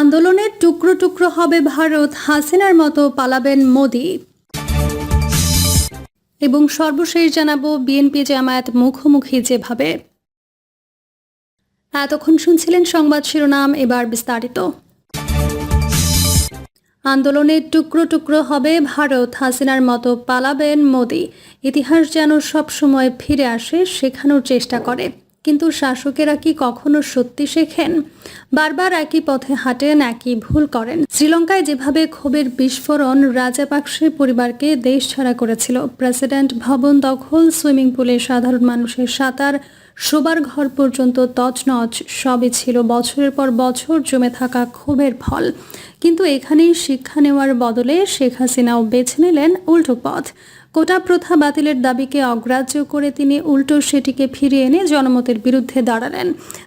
আন্দোলনের টুকরো টুকরো হবে ভারত, হাসিনার মতো পালাবেন মোদি। এবং সর্বশেষ জানাব বিএনপি জামায়াত মুখোমুখি যেভাবে। এতক্ষণ শুনছিলেন সংবাদ শিরোনাম, এবার বিস্তারিত। আন্দোলনের টুকরো টুকরো হবে ভারত, হাসিনার মতো পালাবেন মোদি। ইতিহাস যেন সব সময় ফিরে আসে, শেখানোর চেষ্টা করে। কিন্তু শাসকেরা কি কখনো সত্যি শেখেন? বারবার একই পথে হাঁটেন, একই ভুল করেন। শ্রীলঙ্কায় যেভাবে ক্ষোভের বিস্ফোরণ রাজাপাকসে পরিবারকে দেশ ছাড়া করেছিল। প্রেসিডেন্ট ভবন দখল, সুইমিং পুলে সাধারণ মানুষের সাঁতার, শোবার ঘর পর্যন্ত তছনছ সবই ছিল বছরের পর বছর জমে থাকা ক্ষোভের ফল। কিন্তু এখানেই শিক্ষা নেওয়ার বদলে শেখ হাসিনাও বেছে নিলেন উল্টো পথ। কোটা প্রথা বাতিলের দাবিকে অগ্রাহ্য করে তিনি উল্টো সেটিকে ফিরিয়ে এনে জনমতের বিরুদ্ধে দাঁড়ালেন।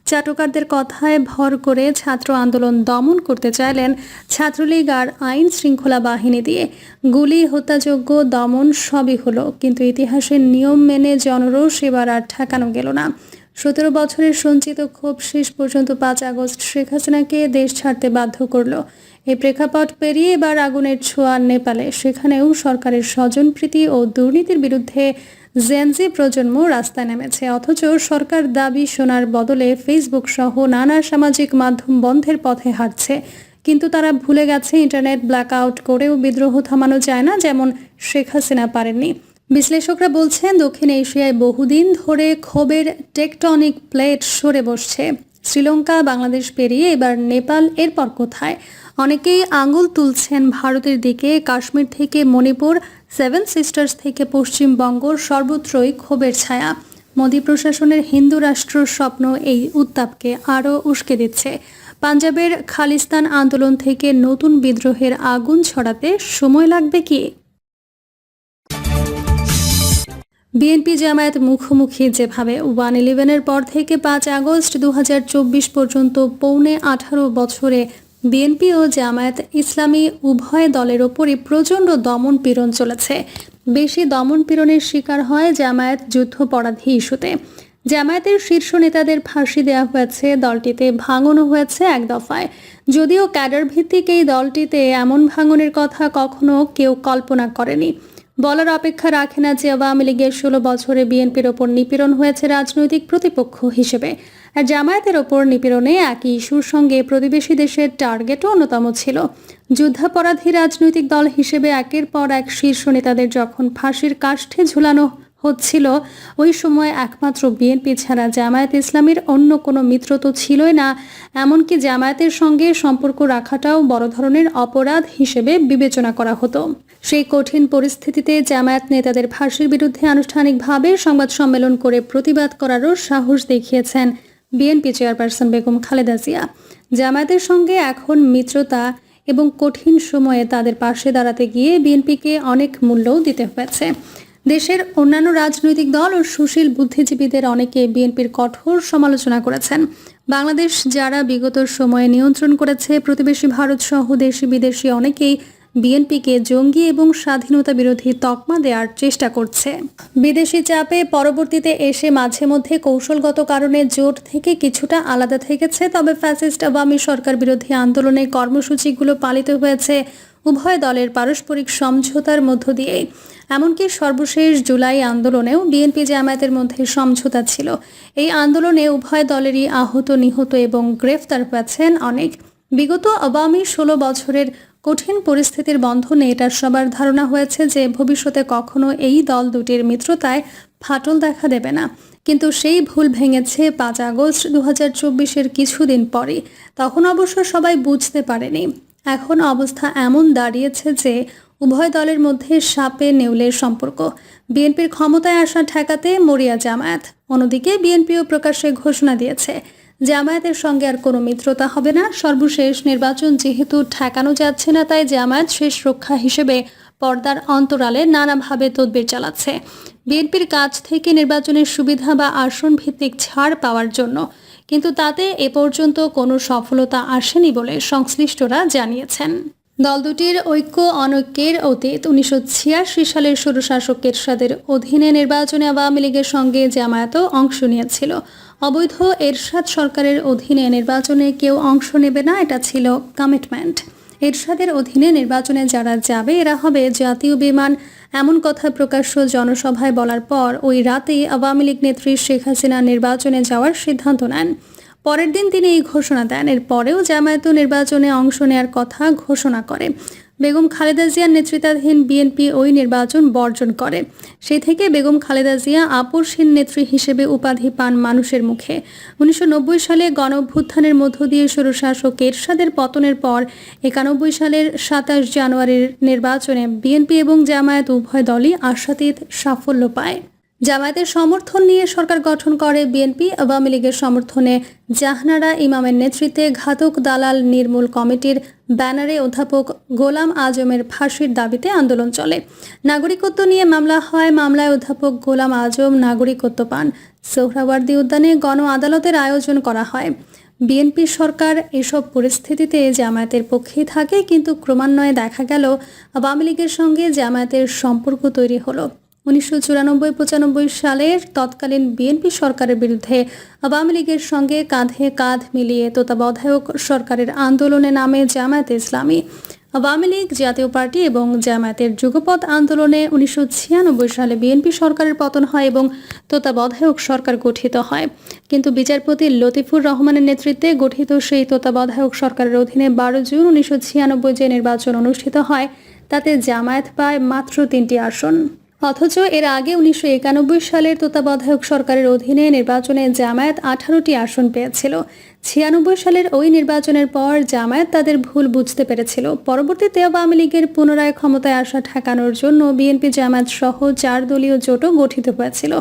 চাটকারদের কথায় ভর করে ছাত্র আন্দোলন দমন করতে চাইলেন ছাত্রলীগ আর আইন শৃঙ্খলা বাহিনী দিয়ে। গুলি হত্যাযোগ্য দমন সবই হলো, কিন্তু ইতিহাসের নিয়ম মেনে জনরোষ এবার আর ঠেকানো গেল না। সতেরো বছরের সঞ্চিত ক্ষোভ শেষ পর্যন্ত পাঁচ আগস্ট শেখ হাসিনাকে দেশ ছাড়তে বাধ্য করল। এই প্রেক্ষাপট পেরিয়ে এবার আগুনের ছোঁয়া নেপালে। সেখানেও সরকারের স্বজনপ্রীতি ও দুর্নীতির বিরুদ্ধে জেনজি প্রজন্ম রাস্তায় নেমেছে। অথচ সরকার দাবি শোনার বদলে ফেসবুক সহ নানা সামাজিক মাধ্যম বন্ধের পথে হাঁটছে। কিন্তু তারা ভুলে গেছে ইন্টারনেট ব্ল্যাক আউট করেও বিদ্রোহ থামানো যায় না, যেমন শেখ হাসিনা পারেননি। বিশ্লেষকরা বলছেন, দক্ষিণ এশিয়ায় বহুদিন ধরে ক্ষোভের টেকটনিক প্লেট সরে বসছে। শ্রীলঙ্কা, বাংলাদেশ পেরিয়ে এবার নেপাল, এরপর কোথায়? অনেকেই আঙুল তুলছেন ভারতের দিকে। কাশ্মীর থেকে মণিপুর, সেভেন সিস্টার্স থেকে পশ্চিমবঙ্গ সর্বত্রই ক্ষোভের ছায়া। মোদী প্রশাসনের হিন্দু রাষ্ট্র স্বপ্ন এই উত্তাপকে আরও উস্কে দিচ্ছে। পাঞ্জাবের খালিস্তান আন্দোলন থেকে নতুন বিদ্রোহের আগুন ছড়াতে সময় লাগবে কি? বিএনপি জামায়াত মুখোমুখি যেভাবে ওয়ান ইলেভেনের পর থেকে পাঁচ আগস্ট দু হাজার চব্বিশ পর্যন্ত পৌনে আঠারো বছরে বিএনপি ও জামায়াত ইসলামী উভয় দলের ওপরই প্রচণ্ড দমন পীড়ন চলেছে। বেশি দমন পীড়নের শিকার হয় জামায়াত যুদ্ধপরাধী ইস্যুতে। জামায়াতের শীর্ষ নেতাদের ফাঁসি দেওয়া হয়েছে, দলটিতে ভাঙনও হয়েছে এক দফায়। যদিও ক্যাডার ভিত্তিক এই দলটিতে এমন ভাঙনের কথা কখনো কেউ কল্পনা করেনি। বলার অপেক্ষা রাখে না যে আওয়ামী লীগের ষোলো বছরে বিএনপির ওপর নিপীড়ন হয়েছে রাজনৈতিক প্রতিপক্ষ হিসেবে। আর জামায়াতের ওপর নিপীড়নে একই ইস্যুর সঙ্গে প্রতিবেশী দেশের টার্গেটও অন্যতম ছিল। যুদ্ধাপরাধী রাজনৈতিক দল হিসেবে একের পর এক শীর্ষ নেতাদের যখন ফাঁসির কাষ্ঠে ঝুলানো হচ্ছিল, ওই সময় একমাত্র বিএনপি ছাড়া জামায়াত ইসলামীর অন্য কোনো মিত্র তো ছিলই না। এমনকি জামায়াতের সঙ্গে সম্পর্ক রাখাটাও বড় ধরনের অপরাধ হিসেবে বিবেচনা করা হতো। সেই কঠিন পরিস্থিতিতে জামায়াত নেতাদের ফাঁসির বিরুদ্ধে আনুষ্ঠানিকভাবে সংবাদ সম্মেলন করে প্রতিবাদ করারও সাহস দেখিয়েছেন B N P chairperson Begum Khaleda Zia. জামায়াতের সঙ্গে এখন মিত্রতা এবং কঠিন সময়ে তাদের পাশে দাঁড়াতে গিয়ে বিএনপিকে অনেক মূল্যও দিতে হয়েছে। দেশের অন্যান্য রাজনৈতিক দল ও সুশীল বুদ্ধিজীবীদের অনেকে বিএনপির কঠোর সমালোচনা করেছেন। বাংলাদেশ, যারা বিগত সময়ে নিয়ন্ত্রণ করেছে, প্রতিবেশী ভারত সহ দেশি বিদেশি অনেকেই বিএনপিকে জঙ্গি এবং স্বাধীনতা বিরোধী তকমা দেওয়ার চেষ্টা করছে। বিদেশি চাপে পরবর্তীতে এসে মাঝে মধ্যে কৌশলগত কারণে জোট থেকে কিছুটা আলাদা থেকেছে, তবে ফ্যাসিস্ট আওয়ামী সরকার বিরোধী আন্দোলনে কর্মসূচিগুলো পালিত হয়েছে। উভয় দলের পারস্পরিক সমঝোতার মধ্য দিয়ে। এমনকি সর্বশেষ জুলাই আন্দোলনেও বিএনপি জামায়াতের মধ্যে সমঝোতা ছিল। এই আন্দোলনে উভয় দলেরই আহত, নিহত এবং গ্রেফতার পাচ্ছেন অনেক। বিগত আওয়ামী ষোলো বছরের কঠিন পরিস্থিতির বন্ধনে এটা সবার ধারণা হয়েছে যে ভবিষ্যতে কখনো এই দল দুটির মিত্রতায় ফাটল দেখা দেবে না। কিন্তু সেই ভুল ভেঙেছে পাঁচ আগস্ট দু হাজার চব্বিশের কিছুদিন পরে তখন অবশ্য সবাই বুঝতে পারেনি। এখন অবস্থা এমন দাঁড়িয়েছে যে উভয় দলের মধ্যে সাপে নেউলের সম্পর্ক। বিএনপির ক্ষমতায় আসা ঠেকাতে মরিয়া জামায়াত। অন্যদিকে বিএনপিও প্রকাশ্যে ঘোষণা দিয়েছে, জামায়াতের সঙ্গে আর কোনো মিত্রতা হবে না। সর্বশেষ নির্বাচন যেহেতু ঠেকানো যাচ্ছে না, তাই জামায়াত শেষ রক্ষা হিসেবে পর্দার অন্তরালে নানাভাবে তদবির চালাচ্ছে। বিএনপির কাছ থেকে নির্বাচনের সুবিধা বা আসন ভিত্তিক ছাড় পাওয়ার জন্য কিন্তু তাতে এ পর্যন্ত কোনো সফলতা আসেনি বলে সংশ্লিষ্টরা জানিয়েছেন। দল দুটির ঐক্য অনৈক্যের অতীত উনিশশো ছিয়াশি সালের স্বৈরশাসক এরশাদের অধীনে নির্বাচনে আওয়ামী লীগের সঙ্গে জামায়াতও অংশ নিয়েছিল। অবৈধ এরশাদ সরকারের অধীনে নির্বাচনে কেউ অংশ নেবে না, এটা ছিল কমিটমেন্ট এরশাদের অধীনে নির্বাচনে যারা যাবে, এরা হবে জাতীয় বিমান এমন কথা প্রকাশ্য জনসভায় বলার পর ওই রাতেই আওয়ামী লীগ নেত্রী শেখ হাসিনা নির্বাচনে যাওয়ার সিদ্ধান্ত নেন। পরের দিন তিনি এই ঘোষণা দেন। এরপরেও জামায়াত নির্বাচনে অংশ নেয়ার কথা ঘোষণা করে। বেগম খালেদা জিয়ার নেতৃত্বাধীন বিএনপি ওই নির্বাচন বর্জন করে। সেই থেকে বেগম খালেদা জিয়া আপসহীন নেত্রী হিসেবে উপাধি পান মানুষের মুখে। উনিশশো নব্বই সালে গণভ্যুত্থানের মধ্য দিয়ে স্বৈরশাসক এরশাদের পতনের পর একানব্বই সালের সাতাশ জানুয়ারির নির্বাচনে বিএনপি এবং জামায়াত উভয় দলই আশাতীত সাফল্য পায়। জামায়াতের সমর্থন নিয়ে সরকার গঠন করে বিএনপি। আওয়ামী লীগের সমর্থনে জাহানারা ইমামের নেতৃত্বে ঘাতক দালাল নির্মূল কমিটির ব্যানারে অধ্যাপক গোলাম আজমের ফাঁসির দাবিতে আন্দোলন চলে। নাগরিকত্ব নিয়ে মামলা হয়, মামলায় অধ্যাপক গোলাম আজম নাগরিকত্ব পান। সোহরাওয়ার্দী উদ্যানে গণ আদালতের আয়োজন করা হয়। বিএনপি সরকার এসব পরিস্থিতিতে জামায়াতের পক্ষেই থাকে, কিন্তু ক্রমান্বয়ে দেখা গেল, আওয়ামী লীগের সঙ্গে জামায়াতের সম্পর্ক তৈরি হলো। উনিশশো চুরানব্বই, পঁচানব্বই সালের তৎকালীন বিএনপি সরকারের বিরুদ্ধে আওয়ামী লীগের সঙ্গে কাঁধে কাঁধ মিলিয়ে তত্ত্বাবধায়ক সরকারের আন্দোলনে নামে জামায়াতে ইসলামী। আওয়ামী লীগ জাতীয় পার্টি এবং জামায়াতের যুগপৎ আন্দোলনে উনিশশো ছিয়ানব্বই সালে বিএনপি সরকারের পতন হয় এবং তত্ত্বাবধায়ক সরকার গঠিত হয়। কিন্তু বিচারপতি লতিফুর রহমানের নেতৃত্বে গঠিত সেই তত্ত্বাবধায়ক সরকারের অধীনে বারো জুন উনিশশো ছিয়ানব্বই যে নির্বাচন অনুষ্ঠিত হয়, তাতে জামায়াত পায় মাত্র তিনটি আসন। অথচ এর আগে উনিশশো একানব্বই সালের তত্ত্বাবধায়ক সরকারের অধীনে নির্বাচনে জামায়াত আঠারোটি আসন পেয়েছিল। ছিয়ানব্বই সালের ওই নির্বাচনের পর জামায়াত তাদের ভুল বুঝতে পেরেছিল। পরবর্তীতে আওয়ামী লীগের পুনরায় ক্ষমতায় আসা ঠেকানোর জন্য বিএনপি জামায়াত সহ চার দলীয় জোটও গঠিত হয়েছিল।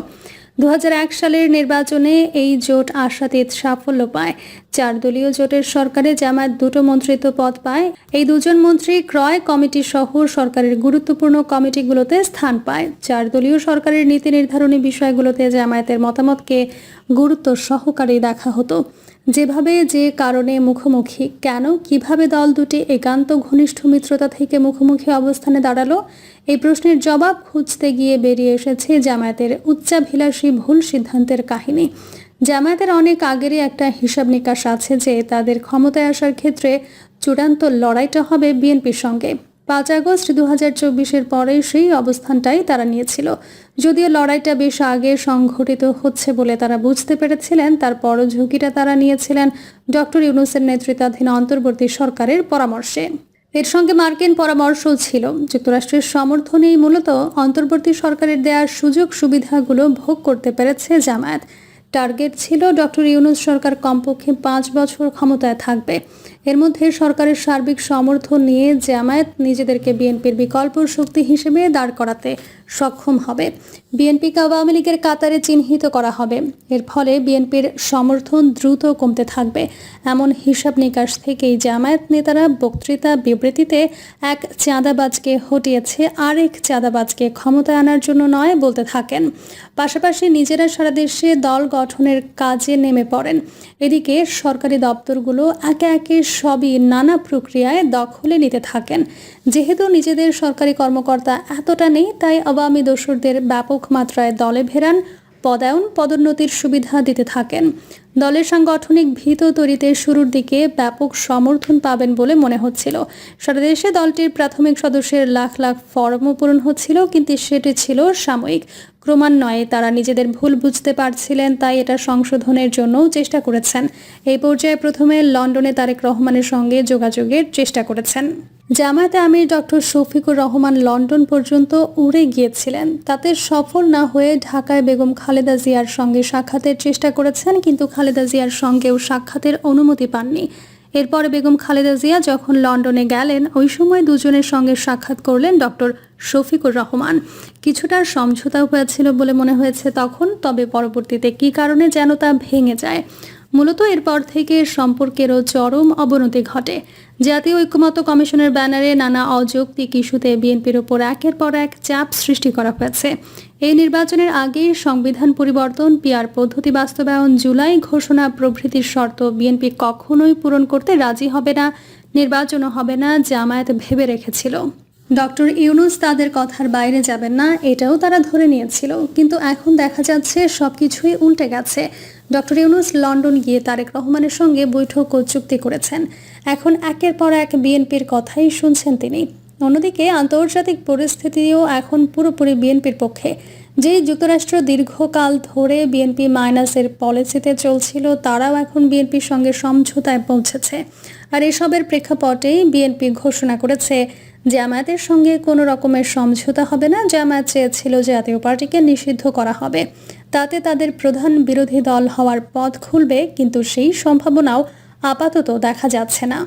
দু হাজার এক সালের নির্বাচনে এই জোট আশাতীত সাফল্য পায়। চার দলীয় জোটের সরকারে জামায়াত দুটো মন্ত্রিত্ব পদ পায়। এই দুজন মন্ত্রী ক্রয় কমিটি সহ সরকারের গুরুত্বপূর্ণ কমিটিগুলোতে স্থান পায়। চার দলীয় সরকারের নীতি নির্ধারণী বিষয়গুলোতে জামায়াতের মতামতকে গুরুত্ব সহকারে দেখা হতো। যেভাবে, যে কারণে মুখোমুখি, কেন, কীভাবে দল দুটি একান্ত ঘনিষ্ঠ মিত্রতা থেকে মুখোমুখি অবস্থানে দাঁড়াল, এই প্রশ্নের জবাব খুঁজতে গিয়ে বেরিয়ে এসেছে জামায়াতের উচ্চাভিলাষী ভুল সিদ্ধান্তের কাহিনী। জামায়াতের অনেক আগেরই একটা হিসাব নিকাশ আছে যে তাদের ক্ষমতায় আসার ক্ষেত্রে চূড়ান্ত লড়াইটা হবে বিএনপির সঙ্গে। পাঁচ আগস্ট দু হাজার চব্বিশের পরে সেই অবস্থানটাই তারা নিয়েছিল। যদিও লড়াইটা বেশ আগে সংঘটিত হচ্ছে বলে তারা বুঝতে পেরেছিলেন, তারপরও ঝুঁকিটা তারা নিয়েছিলেন ডক্টর ইউনুসের নেতৃত্বাধীন অন্তর্বর্তী সরকারের পরামর্শে। এর সঙ্গে মার্কিন পরামর্শও ছিল, যুক্তরাষ্ট্রের সমর্থনেই মূলত অন্তর্বর্তী সরকারের দেওয়ার সুযোগ সুবিধাগুলো ভোগ করতে পেরেছে জামায়াত। টার্গেট ছিল ডক্টর ইউনুস সরকার কমপক্ষে পাঁচ বছর ক্ষমতায় থাকবে। এর মধ্যে সরকারের সার্বিক সমর্থন নিয়ে জামায়াত নিজেদেরকে বিএনপির বিকল্প শক্তি হিসেবে দাঁড় করাতে সক্ষম হবে। বিএনপিকে আওয়ামী লীগের কাতারে চিহ্নিত করা হবে। এর ফলে বিএনপির সমর্থন দ্রুত কমতে থাকবে। এমন হিসাব নিকাশ থেকেই জামায়াত নেতারা বক্তৃতা বিবৃতিতে এক চাঁদাবাজকে হটিয়েছে, আরেক চাঁদাবাজকে ক্ষমতায় আনার জন্য নয় বলতে থাকেন। পাশাপাশি নিজেরা সারা দেশে দল গঠনের কাজে নেমে পড়েন। এদিকে সরকারি দপ্তরগুলো একে একে সবই নানা প্রক্রিয়ায় দখলে নিতে থাকেন। যেহেতু নিজেদের সরকারি কর্মকর্তা এতটা নেই, তাই আওয়ামী দোসরদের ব্যাপক মাত্রায় দলে ভেরান, পদায়ন, পদোন্নতির সুবিধা দিতে থাকেন। দলের সাংগঠনিক ভীত তৈরিতে শুরুর দিকে ব্যাপক সমর্থন পাবেন বলে মনে হচ্ছিল। সারা দেশে দলটির প্রাথমিক সদস্যের লাখ লাখ ফর্মও পূরণ হচ্ছিল, কিন্তু সেটি ছিল সাময়িক। ক্রমান্বয়ে তারা নিজেদের ভুল বুঝতে পারছিলেন, তাই এটা সংশোধনের জন্যও চেষ্টা করেছেন। এই পর্যায়ে প্রথমে লন্ডনে তারেক রহমানের সঙ্গে যোগাযোগের চেষ্টা করেছেন। জামায়াতে আমির ডক্টর শফিকুর রহমান লন্ডন পর্যন্ত উড়ে গিয়েছিলেন। তাতে সফল না হয়ে ঢাকায় বেগম খালেদা জিয়ার সঙ্গে সাক্ষাতের চেষ্টা করেছেন, কিন্তু খালেদা জিয়ার সঙ্গেও সাক্ষাতের অনুমতি পাননি। এরপর বেগম খালেদা জিয়া যখন লন্ডনে গেলেন, ওই সময় দুজনের সঙ্গে সাক্ষাৎ করলেন ডক্টর শফিকুর রহমান। কিছুটা সমঝোতাও হয়েছিল বলে মনে হয়েছে তখন, তবে পরবর্তীতে কী কারণে যেন তা ভেঙে যায়। মূলত এরপর থেকে সম্পর্কেরও চরম অবনতি ঘটে। জাতীয় ঐক্যমত্য কমিশনের ব্যানারে নানা অযৌক্তিক ইস্যুতে বিএনপির ওপর একের পর এক চাপ সৃষ্টি করা হয়েছে। এই নির্বাচনের আগে সংবিধান পরিবর্তন পিয়ার পদ্ধতি বাস্তবায়ন, জুলাই ঘোষণা প্রভৃতির শর্ত বিএনপি কখনোই পূরণ করতে রাজি হবে না, নির্বাচনও হবে না, জামায়াত ভেবে রেখেছিল। ডক্টর ইউনুস তাদের কথার বাইরে যাবেন না, এটাও তারা ধরে নিয়েছিল। কিন্তু এখন দেখা যাচ্ছে সবকিছুই উল্টে গেছে। ডক্টর ইউনুস লন্ডন গিয়ে তারেক রহমানের সঙ্গে বৈঠক ও চুক্তি করেছেন। এখন একের পর এক বিএনপির কথাই শুনছেন তিনি। অন্যদিকে আন্তর্জাতিক পরিস্থিতিও এখন পুরোপুরি বিএনপির পক্ষে। যেই যুক্তরাষ্ট্র দীর্ঘকাল ধরে বিএনপি মাইনাসের পলিসিতে চলছিল, তারাও এখন বিএনপির সঙ্গে সমঝোতায় পৌঁছেছে। আর এসবের প্রেক্ষাপটেই বিএনপি ঘোষণা করেছে জামায়াতের সঙ্গে কোনো রকমের সমঝোতা হবে না। জামায়াত চেয়েছিল জাতীয় পার্টিকে নিষিদ্ধ করা হবে। তাতে তাদের প্রধান বিরোধী দল হওয়ার পথ খুলবে, কিন্তু সেই সম্ভাবনাও আপাতত দেখা যাচ্ছে না।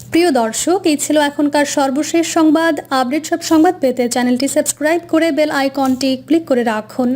প্রিয় দর্শক, এই ছিল এখনকার সর্বশেষ সংবাদ। আপডেট সব সংবাদ পেতে চ্যানেলটি সাবস্ক্রাইব করে বেল আইকনটি ক্লিক করে রাখুন।